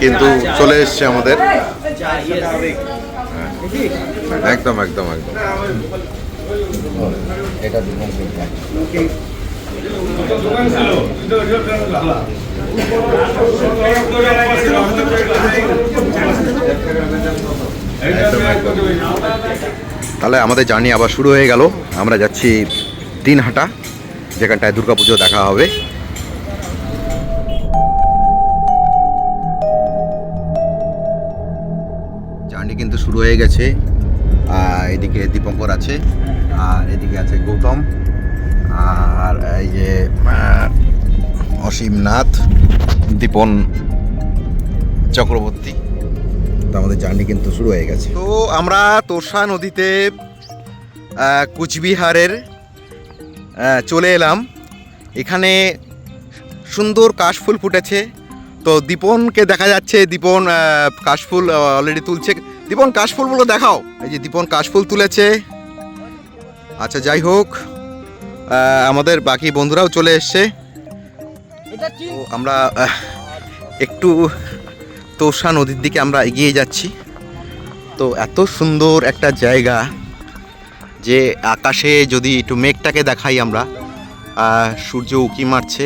কিন্তু চলে এসছে আমাদের। হ্যাঁ। একদম একদম একদম। এটা তাহলে আমাদের জার্নি আবার শুরু হয়ে গেল। আমরা যাচ্ছি দিনহাটা যেখানটায় দুর্গাপুজো দেখা হবে। জার্নি কিন্তু শুরু হয়ে গেছে। এদিকে দীপঙ্কর আছে, আর এদিকে আছে গৌতম, আর এই যে অসীম নাথ, দীপন চক্রবর্তী। তো আমাদের জার্নি কিন্তু শুরু হয়ে গেছে। তো আমরা তোরসা নদীতে কুচবিহারের চলে এলাম। এখানে সুন্দর কাশফুল ফুটেছে। তো দীপনকে দেখা যাচ্ছে, দীপন কাশফুল অলরেডি তুলছে। দীপন কাশফুলগুলো দেখাও। এই যে দীপন কাশফুল তুলেছে। আচ্ছা যাই হোক আমাদের বাকি বন্ধুরাও চলে এসছে। আমরা একটু তোষা নদীর দিকে আমরা এগিয়ে যাচ্ছি। তো এত সুন্দর একটা জায়গা যে আকাশে যদি একটু মেঘটাকে দেখাই আমরা সূর্য উঁকি মারছে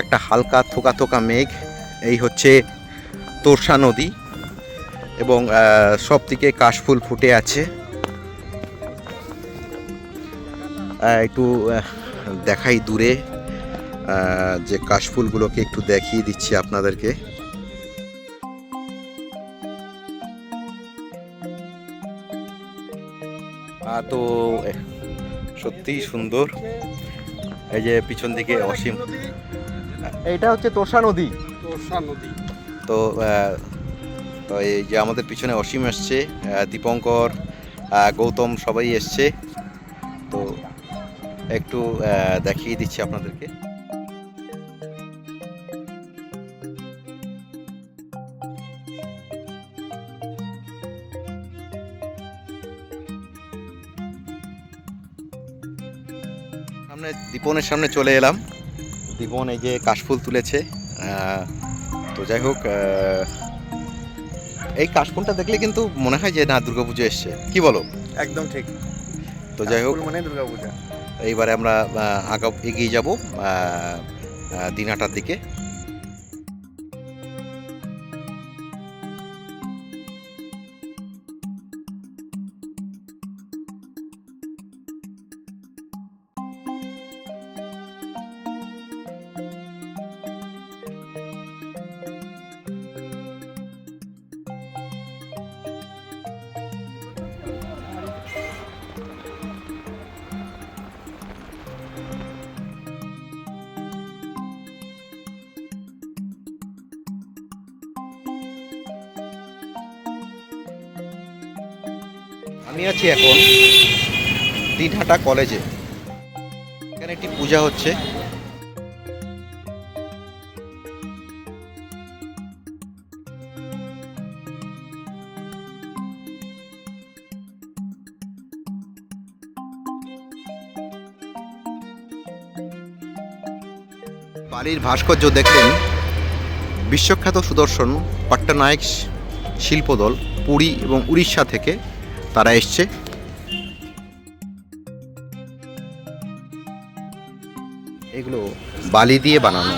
একটা হালকা থোকা থোকা মেঘ। এই হচ্ছে তোরসা নদী। এবং সব দিকে কাশফুল ফুটে আছে। একটু দেখাই দূরে যে কাশফুলগুলোকে একটু দেখিয়ে দিচ্ছি আপনাদেরকে। তো এ, সত্যিই সুন্দর। এই যে পিছন দিকে অসীম। এটা হচ্ছে তোষা নদী। তোষা নদী। তো তো এই যে আমাদের পিছনে অসীম আহ, দীপঙ্কর গৌতম সবাই এসছে। তো একটু দেখিয়ে দিচ্ছি আপনাদেরকে। সামনে দীপনের সামনে চলে এলাম। দীপন এই যে কাশফুল তুলেছে। তো যাই হোক এই কাশফুলটা দেখলে কিন্তু মনে হয় যে না দুর্গাপুজো এসছে। কি বলো? একদম ঠিক। তো যাই হোক। মানে দুর্গা পূজা এইবারে আমরা আগা এগিয়ে যাব দিনহাটার দিকে। আমি আছি এখন দিনহাটা কলেজে। এখানে একটি পূজা হচ্ছে। বালির ভাস্কর্য দেখলেন বিশ্বখ্যাত সুদর্শন, পট্টনায়ক শিল্পদল, পুরী এবং উড়িষ্যা থেকে তারা এসছে। এগুলো বালি দিয়ে বানানো।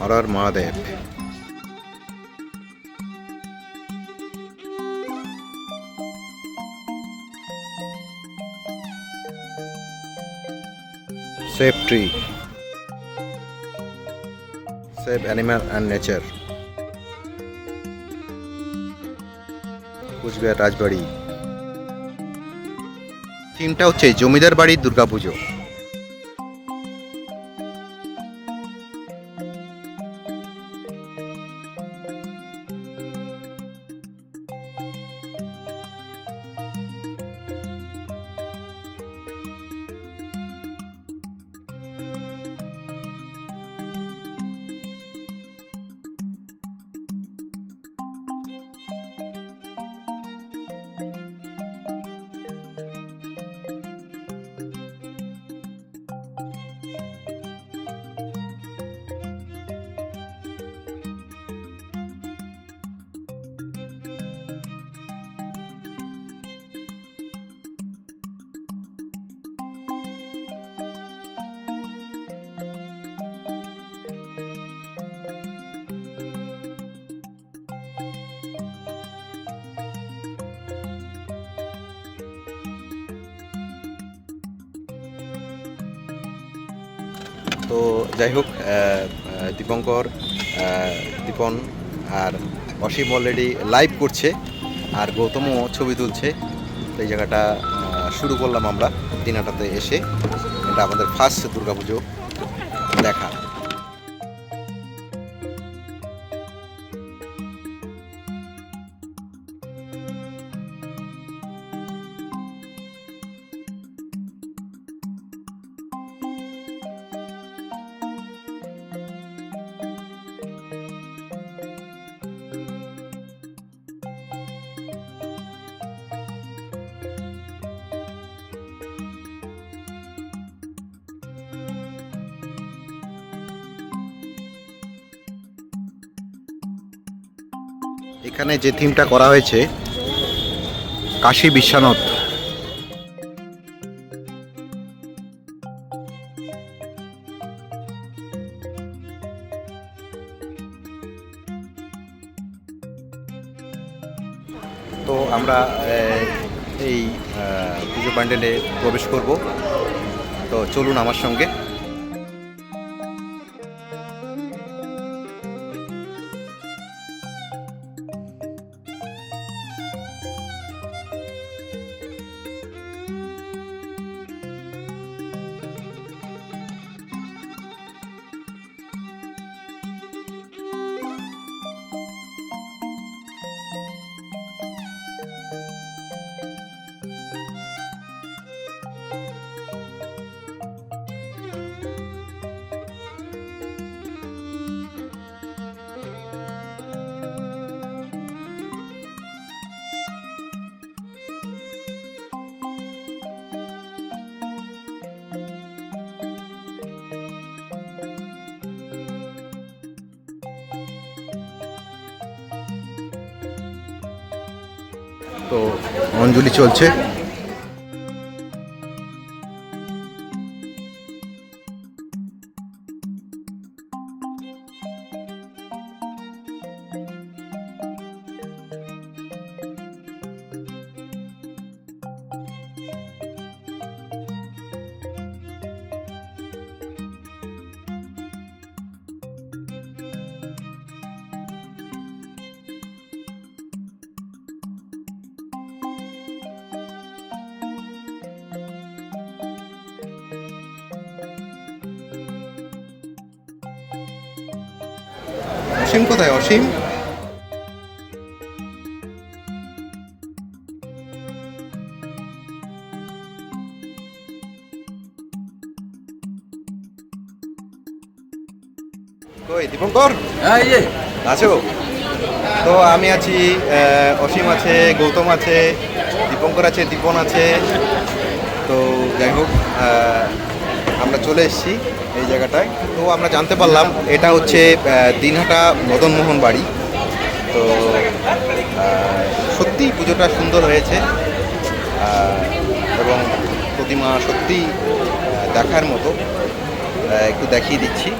Horror Mahadev. Save tree save animal and nature. Coochbehar Rajbari. থিমটা হচ্ছে জমিদার বাড়ির দুর্গাপুজো। তো যাই হোক দীপঙ্কর দীপন আর অসীম অলরেডি লাইভ করছে আর গৌতমও ছবি তুলছে। এই জায়গাটা শুরু করলাম আমরা দিনাটাতে এসে। এটা আমাদের ফার্স্ট দুর্গাপুজো দেখা। এখানে যে থিমটা করা হয়েছে, কাশী বিশ্বনাথ। তো আমরা এই পুজো প্যান্ডেলে প্রবেশ করব। তো চলুন আমার সঙ্গে। তো অঞ্জলি চলছে। অসীম কোথায়? অসীম? কই দীপঙ্কর? হ্যাঁ আছো? তো আমি আছি অসীম আছে গৌতম আছে দীপঙ্কর আছে দীপন আছে। তো যাই হোক আমরা চলে এসেছি এই জায়গাটায়। তো আমরা জানতে পারলাম, এটা হচ্ছে দিনহাটা মদনমোহন বাড়ি। তো সত্যি পুজোটা সুন্দর হয়েছে। এবং প্রতিমা সত্যি দেখার মতো। একটু দেখিয়ে দিচ্ছি।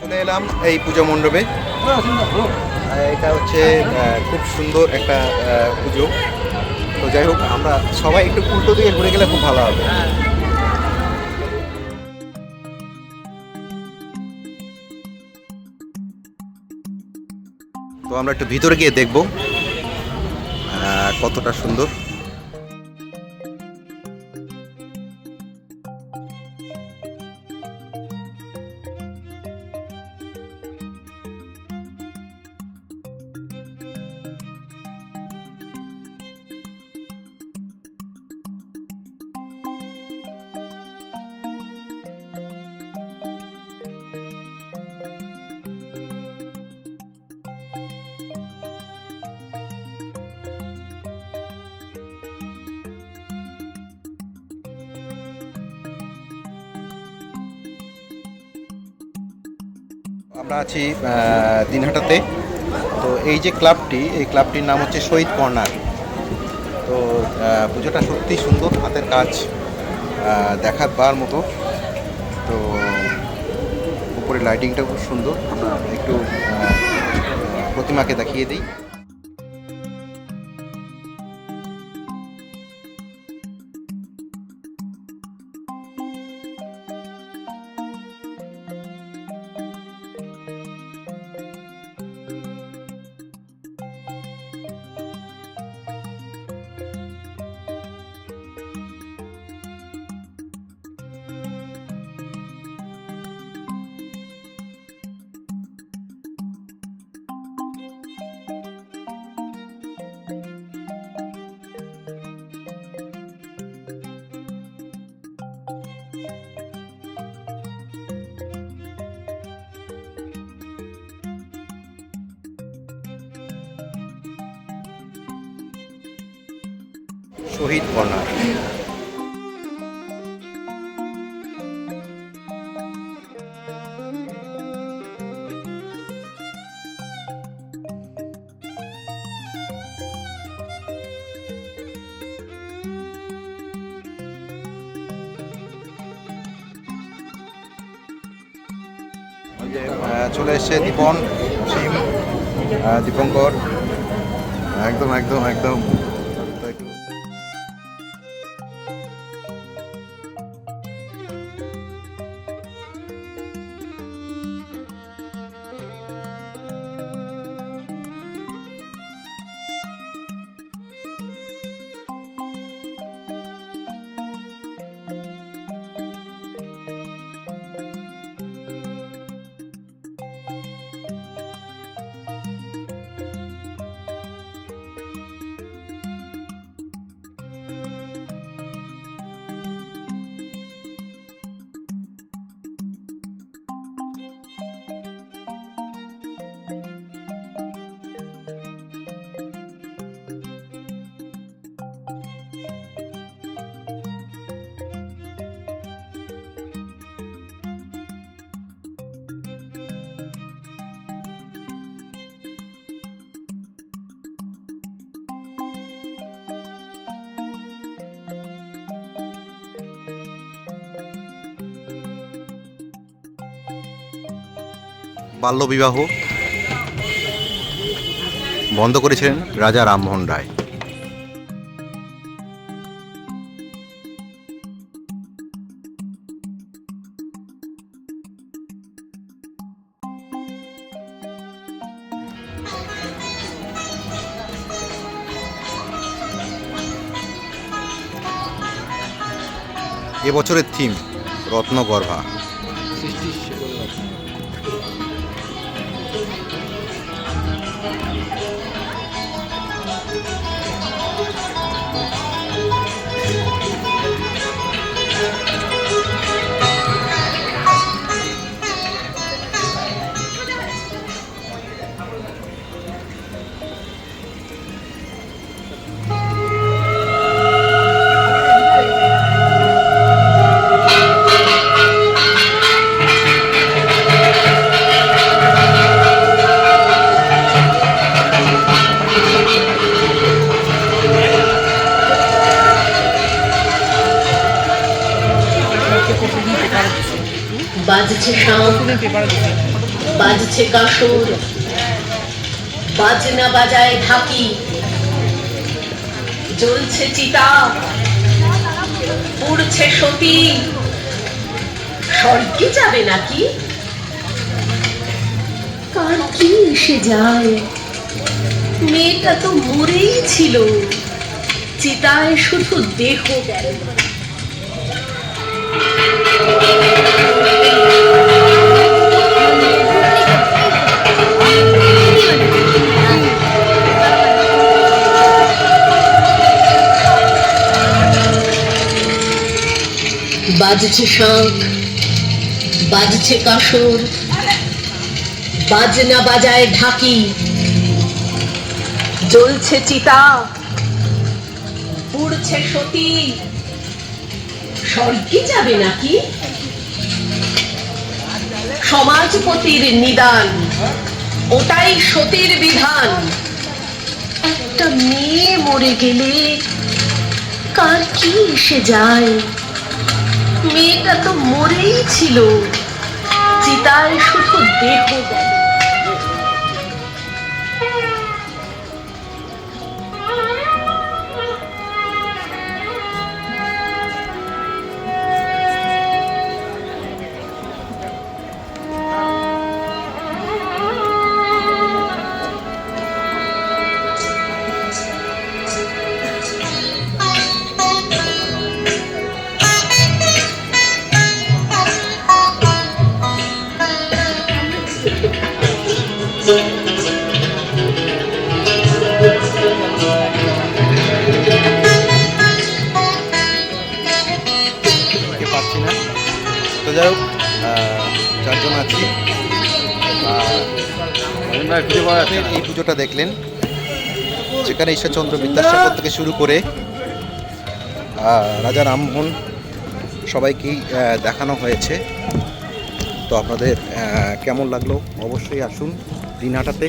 চলে এলাম এই পুজো মণ্ডপে। এটা হচ্ছে খুব সুন্দর একটা পুজো। তো যাই হোক, আমরা সবাই একটু উল্টো দিকে ঘুরে গেলে খুব ভালো হবে। তো আমরা একটু ভিতরে গিয়ে দেখব কতটা সুন্দর। আমরা আছি দিনহাটাতে। তো এই যে ক্লাবটি, এই ক্লাবটির নাম হচ্ছে শহীদ কর্নার। তো পুজোটা সত্যি সুন্দর, হাতের কাজ দেখার বার মতো। তো, উপরে লাইটিংটা খুব সুন্দর। আমরা একটু প্রতিমাকে দেখিয়ে দিই। শহীদ কর্নার চলে এসছে দীপন দীপঙ্কর। একদম একদম একদম। বাল্যবিবাহ বন্ধ করেছিলেন রাজা রামমোহন রায়। এবছরের থিম রত্নগর্ভা। বাজছে বাজছে কাসুর বাজনা বাজায় ঢাকি। জ্বলছে চিতা পুড়ছে সতী। স্বর্গে যাবে নাকি? কার কি এসে যায়? মেয়েটা তো মরেই ছিল। চিতায় শুধু দেহ গেল। বাজছে শাঁখ, বাজছে কাসর বাজনা বাজায় ঢাকি, জ্বলছে চিতা পুড়ছে সতী। স্বর্গে যাবে নাকি? সমাজপতির নিদান, ওটাই সতীর বিধান। একটা মেয়ে মরে গেলে কার কি এসে যায়? মেয়েটা তো মরেই ছিল। চিতায় শুধু দেহ গেল। পুজোটা দেখলেন, যেখানে ঈশ্বরচন্দ্র বিদ্যাসাগর থেকে শুরু করে রাজা রামমোহন সবাইকেই দেখানো হয়েছে। তো আপনাদের কেমন লাগল? অবশ্যই আসুন দিনহাটাতে।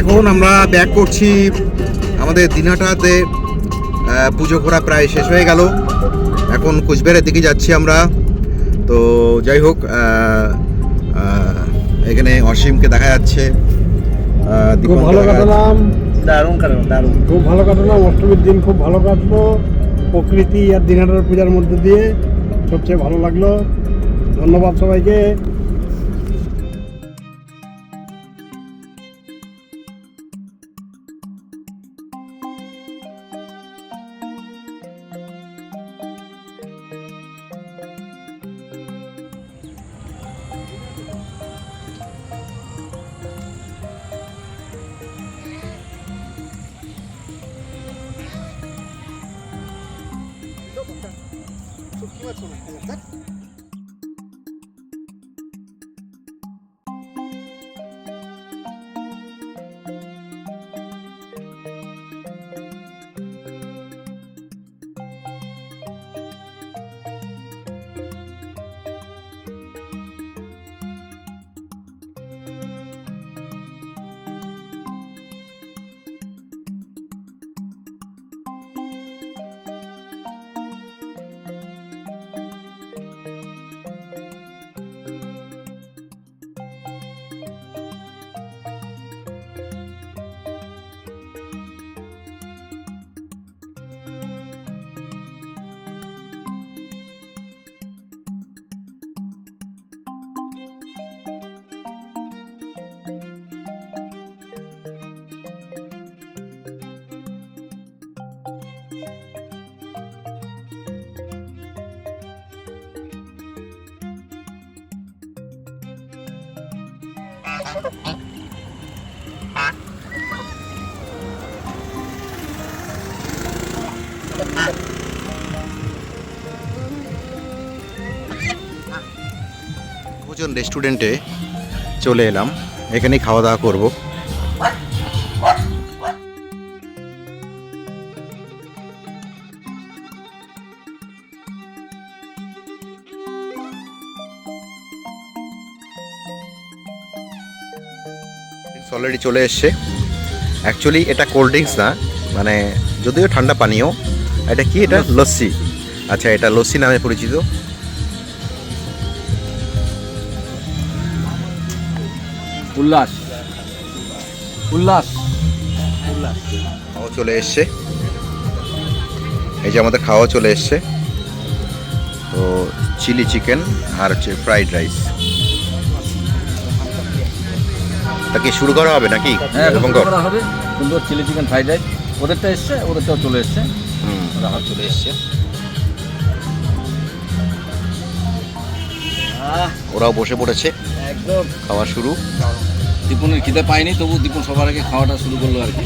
এখন আমরা ব্যাক করছি আমাদের দিনহাটাতে পুজো ঘোরা প্রায় শেষ হয়ে গেল। এখন কুচবিহারের দিকে যাচ্ছি আমরা। তো যাই হোক এখানে অসীমকে দেখা যাচ্ছে। খুব ভালো। কাটালাম। দারুণ কারণ দারুণ। খুব ভালো কাটালাম অষ্টমীর দিন খুব ভালো কাটলো। প্রকৃতি আর দিনহাটার পূজার মধ্যে দিয়ে সবচেয়ে ভালো লাগল। ধন্যবাদ সবাইকে। da konuşuyor. ভোজন রেস্টুরেন্টে চলে এলাম। এখানেই খাওয়া দাওয়া করব। অলরেডি চলে এসছে। অ্যাকচুয়ালি এটা কোল্ড ড্রিঙ্কস না মানে যদিও ঠান্ডা পানীয় এটা কি এটা? লস্যি। আচ্ছা এটা লস্যি নামে পরিচিত। উল্লাস। উল্লাস। চলে এসছে। এই যে আমাদের খাওয়া চলে এসছে। তো চিলি চিকেন আর হচ্ছে ফ্রাইড রাইস তা কি শুরু করা হবে নাকি? হ্যাঁ করা হবে। সুন্দর চিলি চিকেন ফ্রাইড রাইস ওদেরটা এসছে ওদেরটাও চলে এসছে। হুম, ওরা চলে এসছে। ওরাও বসে পড়েছে। একদম। খাওয়া শুরু। দীপনের খিদে পায়নি তবু দীপন সবার আগে খাওয়াটা শুরু করল আর কি।